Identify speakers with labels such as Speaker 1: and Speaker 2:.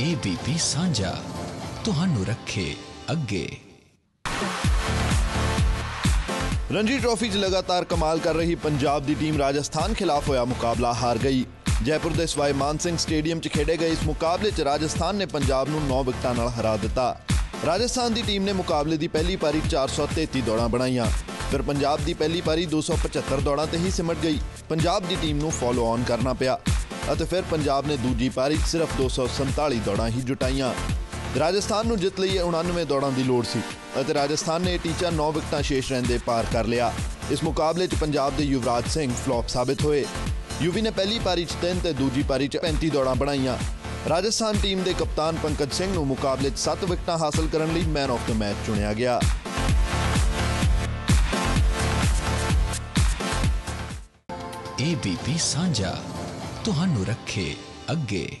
Speaker 1: ABP ਸਾਂਝਾ, ਤੁਹਾਨੂੰ ਰੱਖੇ ਅੱਗੇ।
Speaker 2: ਰਣਜੀ ਟਰਾਫੀ 'ਚ ਲਗਾਤਾਰ ਕਮਾਲ ਕਰ ਰਹੀ ਪੰਜਾਬ ਦੀ ਟੀਮ ਰਾਜਸਥਾਨ ਖਿਲਾਫ ਹੋਇਆ ਮੁਕਾਬਲਾ ਹਾਰ ਗਈ। ਜੈਪੁਰ ਦੇ ਸਵਾਈ ਮਾਨ ਸਿੰਘ ਸਟੇਡੀਅਮ 'ਚ ਖੇਡੇ ਗਏ ਇਸ ਮੁਕਾਬਲੇ 'ਚ ਰਾਜਸਥਾਨ ਨੇ ਪੰਜਾਬ ਨੂੰ 9 ਵਿਕਟਾਂ ਨਾਲ ਹਰਾ ਦਿੱਤਾ। ਰਾਜਸਥਾਨ ਦੀ ਟੀਮ ਨੇ ਮੁਕਾਬਲੇ ਦੀ ਪਹਿਲੀ ਪਾਰੀ 'ਚ 433 ਦੌੜਾਂ ਬਣਾਈਆਂ। ਫਿਰ ਪੰਜਾਬ ਦੀ ਪਹਿਲੀ ਪਾਰੀ 275 ਦੌੜਾਂ ਤੇ ਹੀ ਸਿਮਟ ਗਈ। ਪੰਜਾਬ ਦੀ ਟੀਮ ਨੂੰ ਫਾਲੋ ਔਨ ਕਰਨਾ ਪਿਆ। ਅਤੇ ਫਿਰ ਪੰਜਾਬ ਨੇ ਦੂਜੀ ਪਾਰੀ 'ਚ ਸਿਰਫ 247 ਦੌੜਾਂ ਹੀ ਜੁਟਾਈਆਂ। ਰਾਜਸਥਾਨ ਨੂੰ ਜਿੱਤ ਲਈ 99 ਦੌੜਾਂ ਦੀ ਲੋੜ ਸੀ ਅਤੇ ਰਾਜਸਥਾਨ ਨੇ ਟੀਚਾ 9 ਵਿਕਟਾਂ ਸ਼ੇਸ਼ ਰਹਿੰਦੇ ਪਾਰ ਕਰ ਲਿਆ। ਇਸ ਮੁਕਾਬਲੇ 'ਚ ਪੰਜਾਬ ਦੇ ਯੁਵਰਾਜ ਸਿੰਘ ਫਲॉप ਸਾਬਿਤ ਹੋਏ। ਯੂਵੀ ਨੇ ਪਹਿਲੀ ਪਾਰੀ 'ਚ 3 ਤੇ ਦੂਜੀ ਪਾਰੀ 'ਚ 35 ਦੌੜਾਂ ਬਣਾਈਆਂ। ਰਾਜਸਥਾਨ ਟੀਮ ਦੇ ਕਪਤਾਨ ਪੰਕਜ ਸਿੰਘ ਨੂੰ ਮੁਕਾਬਲੇ 'ਚ 7 ਵਿਕਟਾਂ ਹਾਸਲ ਕਰਨ ਲਈ ਮੈਨ ਆਫ ਦ ਮੈਚ ਚੁਣਿਆ ਗਿਆ।
Speaker 1: ABP ਸਾਂਝਾ ਤੁਹਾਨੂੰ ਰੱਖੇ ਅੱਗੇ।